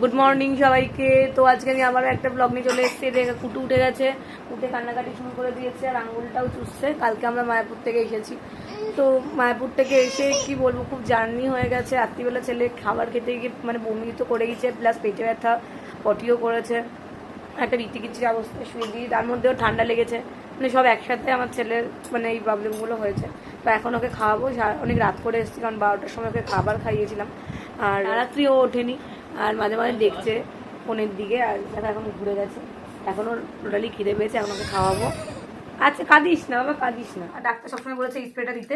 Good morning সবাইকে। তো আজকে আমি আবার একটা ব্লগ নিয়ে চলে এসেছি। দেখে কুটু উঠে গেছে। উঠে কান্নাকাটি শুরু করে দিয়েছে আর আঙুলটাও চুষছে। কালকে আমরা মায়াপুর থেকে এসেছি। তো মায়াপুর থেকে এসে কি বলব, খুব জার্নি হয়ে গেছে। রাত্রিবেলা ছেলে খাবার খেতে গিয়ে মানে বমি তো করে গেছে, প্লাস পেটে ব্যথা, পটিও করেছে। একটা বিতিকিচির অবস্থায় শুয়ে দিয়ে তার মধ্যেও ঠান্ডা লেগেছে। মানে সব একসাথে আমার ছেলের মানে এই প্রবলেমগুলো হয়েছে। তো এখন ওকে খাওয়াবো। অনেক রাত করে এসেছি, কারণ বারোটার সময় ওকে খাবার খাইয়েছিলাম। আর রাত্রিও ওঠেনি। আর মাঝে মাঝে দেখছে ফোনের দিকে আর দেখো এখন ঘুরে গেছে। এখনও টোটালি খিদে পেয়েছে এখন ওকে খাওয়াবো। আচ্ছা কাঁদিস না বাবা কাঁদিস না। আর ডাক্তার সবসময় বলেছে স্প্রেটা দিতে।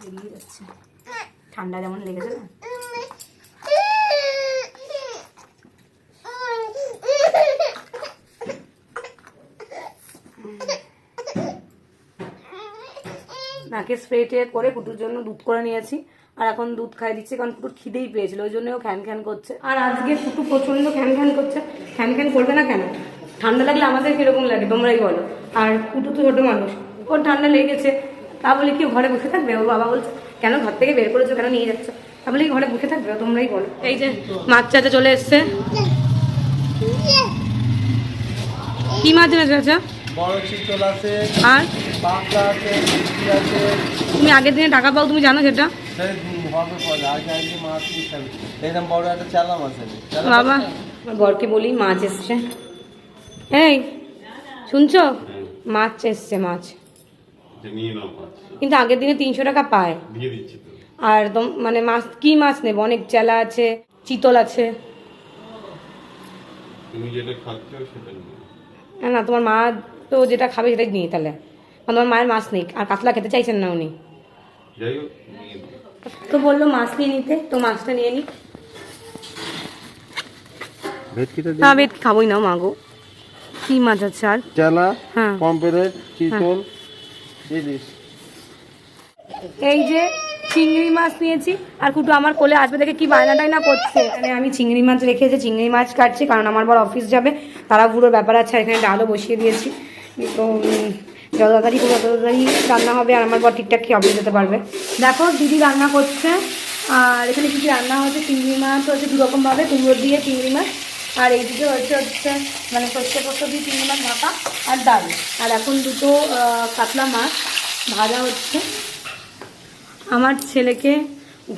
বেরিয়ে যাচ্ছে। ঠান্ডা যেমন লেগেছে না। নাকে স্প্রে টে করে কুটুর জন্য দুধ করে নিয়েছি। আর এখন দুধ খাই দিচ্ছে কারণ কুটুর খিদেই পেয়েছিল ওই জন্য ও খ্যান খ্যান করছে। আর আজকে কুটু প্রচণ্ড খ্যান খ্যান করছে। খ্যান খ্যান করবে না কেন? ঠান্ডা লাগলে আমাদের কীরকম লাগে তোমরাই বলো। আর কুটু তো ছোট মানুষ ওর ঠান্ডা লেগেছে। তা বলে কি ও ঘরে বসে থাকবে? ওর বাবা বলছে কেন ঘর থেকে বের করেছ কেন নিয়ে যাচ্ছ? তা বলে কি ঘরে বসে থাকবে? তোমরাই বলো। এই যে মাছ চাচা চলে এসছে। কি মাছ চাচা? আর? তুমি আগের দিনে টাকা পাও তুমি জানো সেটা? সেই হবে পরে আগে আগে মাছ নিতে এরকম বড় একটা চালা মাছ আছে বাবা বরকে বলি মাছ এসছে। এই শুনছো? মাছ এসছে মাছ। নিয়ে কিন্তু আগের দিনে তিনশো টাকা পায়। দিয়ে দিচ্ছি তো। আর তোম- মানে মাছ কি মাছ নেব? অনেক চেলা আছে চিতল আছে। তুমি যেটা খাচ্ছ সেটা নিয়ে না, না তোমার মা তো যেটা খাবে সেটাই নিই তাহলে। তোমার মায়ের মাছ নেই আর কাতলা খেতে চাইছেন না উনি। যাই হোক নিয়ে নাও। তো বলল মাছ নিয়ে নিতে তো মাছটা নিয়ে নি। না খাবোই না মাগো কি মাছ আছে আর? চালা হ্যাঁ। পম্পেরেট চিতল ইলিশ এই যে চিংড়ি মাছ নিয়েছি আর কুটু আমার কোলে আসবে দেখে কি বায়না টায়না করছে। এখানে আমি চিংড়ি মাছ রেখেছি চিংড়ি মাছ কাটছি কারণ আমার বর অফিস যাবে তারা পুরো ব্যাপার আছে এখানে ডালও বসিয়ে দিয়েছি। তো যত তাড়াতাড়ি খুব তত তাড়াতাড়ি রান্না হবে আর আমার বর ঠিকঠাক কি অফিস যেতে পারবে। দেখো দিদি রান্না করছে আর এখানে কী কী রান্না হচ্ছে চিংড়ি মাছ হচ্ছে দু রকমভাবে কুমড়ো দিয়ে চিংড়ি মাছ আর এইদিকে হচ্ছে হচ্ছে মানে সর্ষে পোস্ত দিয়ে চিংড়ি মাছ ভাপা আর ডাল। আর এখন দুটো কাতলা মাছ ভাজা হচ্ছে। আমার ছেলেকে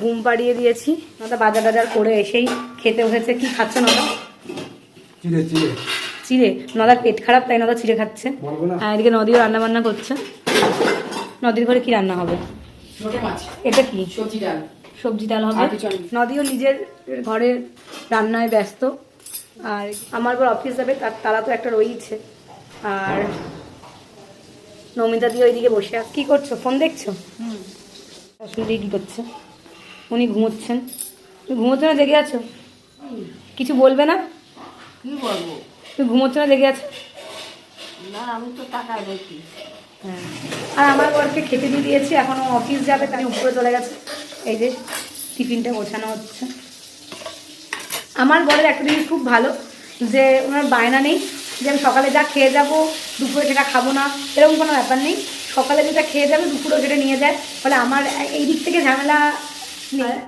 ঘুম পাড়িয়ে দিয়েছি নটা বাজার টাজার করে এসেই খেতে বসেছে। কি খাচ্ছে না চিড়ে চিড়ে। চিড়ে নদার পেট খারাপ তাই নদা চিড়ে খাচ্ছে। বলব না। আর এদিকে নদীও রান্না বান্না করছে। নদীর ঘরে কি রান্না হবে? এটা কি? সবজি ডাল। সবজি ডাল হবে? নদীও নিজের ঘরের রান্নায় ব্যস্ত। আর আমার পর অফিস যাবে তার তারা তো একটা রয়েছে আর নমিতা দিয়ে ওইদিকে বসে আছে। কি করছ? ফোন দেখছ? শাশুড়ি কি করছে। উনি ঘুমোচ্ছেন। তুমি ঘুমোচ্ছ না? জেগে আছো? কিছু বলবে না? কি বলব? তুমি ঘুমোচ্ছ না জেগে আছো। না আমি তো দেখি হ্যাঁ। আর আমার বরকে খেতে দিয়ে দিয়েছি এখন অফিস যাবে তাই উপরে চলে গেছে। এই যে টিফিনটা গোছানো হচ্ছে। আমার বরের একটা জিনিস খুব ভালো যে ওনার বায়না নেই যে আমি সকালে যা খেয়ে যাব দুপুরে সেটা খাব না এরকম কোনো ব্যাপার নেই। সকালে যেটা খেয়ে যাবে দুপুরেও সেটা নিয়ে যায়। ফলে আমার এই দিক থেকে ঝামেলা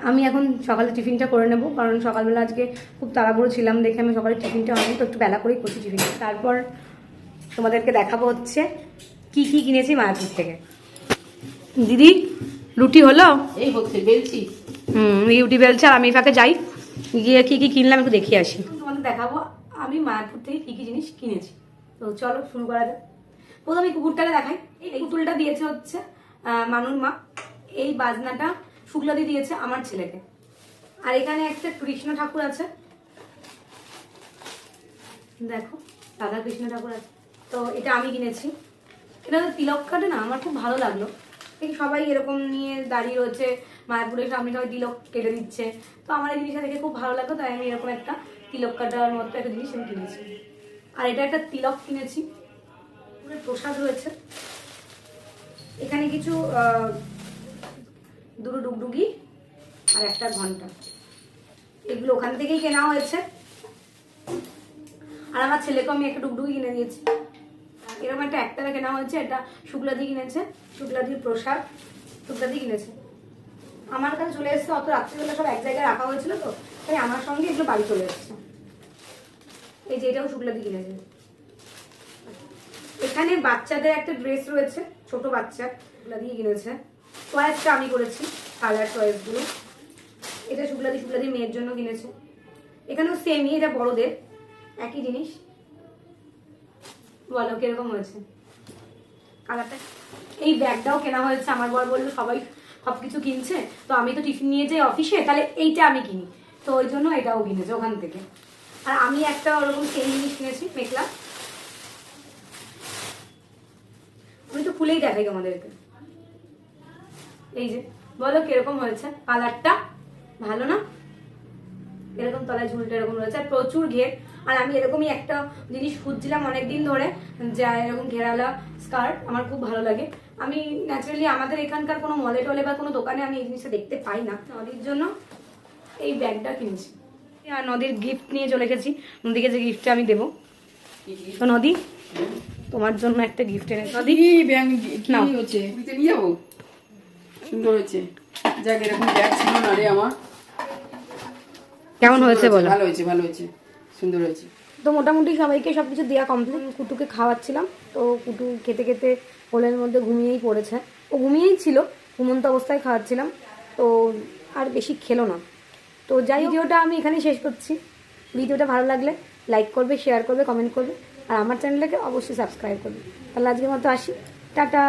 আমি এখন সকালে টিফিনটা করে নেব কারণ সকালবেলা আজকে খুব তাড়াহুড়ো ছিলাম দেখে আমি সকালে টিফিনটা হয়নি তো একটু বেলা করেই করছি টিফিনটা। তারপর তোমাদেরকে দেখাবো হচ্ছে কি কি কিনেছি মায়াপুর থেকে। দিদি রুটি হলো? এই হচ্ছে বেলছি হুম রুটি বেলছে আর আমি ফাঁকে যাই। গিয়ে কি কি কিনলাম একটু দেখে আসি। তোমাদের দেখাবো আমি মায়াপুর থেকে কি কি জিনিস কিনেছি। তো চলো শুরু করা যাক। প্রথমে কুকুরটাকে দেখাই। এই পুতুলটা দিয়েছে হচ্ছে মানুর মা। এই বাজনাটা শুক্লাদি দিয়েছে আমার ছেলেকে। আর এখানে একটা কৃষ্ণ ঠাকুর আছে। দেখো, রাধা কৃষ্ণ ঠাকুর আছে। তো এটা আমি কিনেছি। এটা তিলক কাটে না, আমার খুব ভালো লাগল। সবাই এরকম নিয়ে দাঁড়িয়ে রয়েছে, মায়াপুরের সামনে সবাই তিলক কেটে দিচ্ছে। তো আমার এই জিনিসটা দেখে খুব ভালো লাগল, তাই আমি এরকম একটা তিলক কাটার মতো একটা জিনিস আমি কিনেছি। আর এটা একটা তিলক কিনেছি। পুরো প্রসাদ রয়েছে। এখানে কিছু দুটো ডুগডুগি আর একটা ঘণ্টা। এগুলো ওখান থেকেই কেনা হয়েছে। আর আমার ছেলেকে আমি একটা ডুগডুগি কিনে দিয়েছি। এরকম একটা একটারা কেনা হয়েছে, এটা শুক্লাদি কিনেছে, শুক্লাদির প্রসাদ শুক্লাদি কিনেছে। আমার কাছে চলে এসেছে, অত রাত্রিবেলা সব এক জায়গায় রাখা হয়েছিল তো, তাই আমার সঙ্গে এগুলো বাড়ি চলে এসেছে। এই যে এটাও শুক্লা দিয়ে কিনেছে। এখানে বাচ্চাদের একটা ড্রেস রয়েছে, ছোট বাচ্চা শুক্লা দিয়ে কিনেছে। চয়েসটা আমি করেছি কালার চয়েসগুলো এটা শুক্লাদি শুক্লাদি মেয়ের জন্য কিনেছে। এখানেও সেমই এটা বড়দের, একই জিনিস। বলো, কীরকম হয়েছে? কালারটা এই ব্যাগটাও কেনা হয়েছে, আমার বর বলল, সবাই সব কিছু কিনছে। তো আমি তো টিফিন নিয়ে যাই অফিসে তাহলে এইটা আমি কিনি। তো ওই জন্য এটাও কিনেছে ওখান থেকে। আর আমি একটা ওরকম সেম জিনিস কিনেছি মেঘলা আমি তো খুলেই দেখাই তোমাদেরকে। এই যে বলো কীরকম হয়েছে? কালারটা ভালো না? এরকম তলায় ঝুলটা এরকম রয়েছে আর প্রচুর ঘের। আর আমি এরকমই একটা জিনিস খুঁজছিলাম অনেকদিন ধরে যা এরকম ঘেরালা স্কার্ট আমার খুব ভালো লাগে। আমি ন্যাচারালি আমাদের এখানকার কোনো মলে টলে বা কোনো দোকানে আমি এই জিনিসটা দেখতে পাই না। নদীর জন্য এই ব্যাগটা কিনেছি। আর নদীর গিফট নিয়ে চলে গেছি। নদীকে যে গিফটটা আমি দেবো? তো নদী তোমার জন্য একটা গিফট এনেছি। নদী নাও। হচ্ছে? নিয়ে যাব। সুন্দর হয়েছে। যাক এরকম ব্যাগ ছিল না রে আমার। কেমন হয়েছে বলো? ভালো হয়েছে ভালো হয়েছে। সুন্দর হয়েছে। তো মোটামুটি সবাইকে সব কিছু দেওয়া কমপ্লিট কুটুকে খাওয়াচ্ছিলাম। তো কুটু খেতে খেতে হোলের মধ্যে ঘুমিয়েই পড়েছে। ও ঘুমিয়েই ছিল ঘুমন্ত অবস্থায় খাওয়াচ্ছিলাম। তো আর বেশি খেলো না। তো যাই ভিডিওটা আমি এখানেই শেষ করছি। ভিডিওটা ভালো লাগলে লাইক করবে শেয়ার করবে কমেন্ট করবে। আর আমার চ্যানেলটাকে অবশ্যই সাবস্ক্রাইব করবে। তাহলে আজকের মতো আসি। টাটা!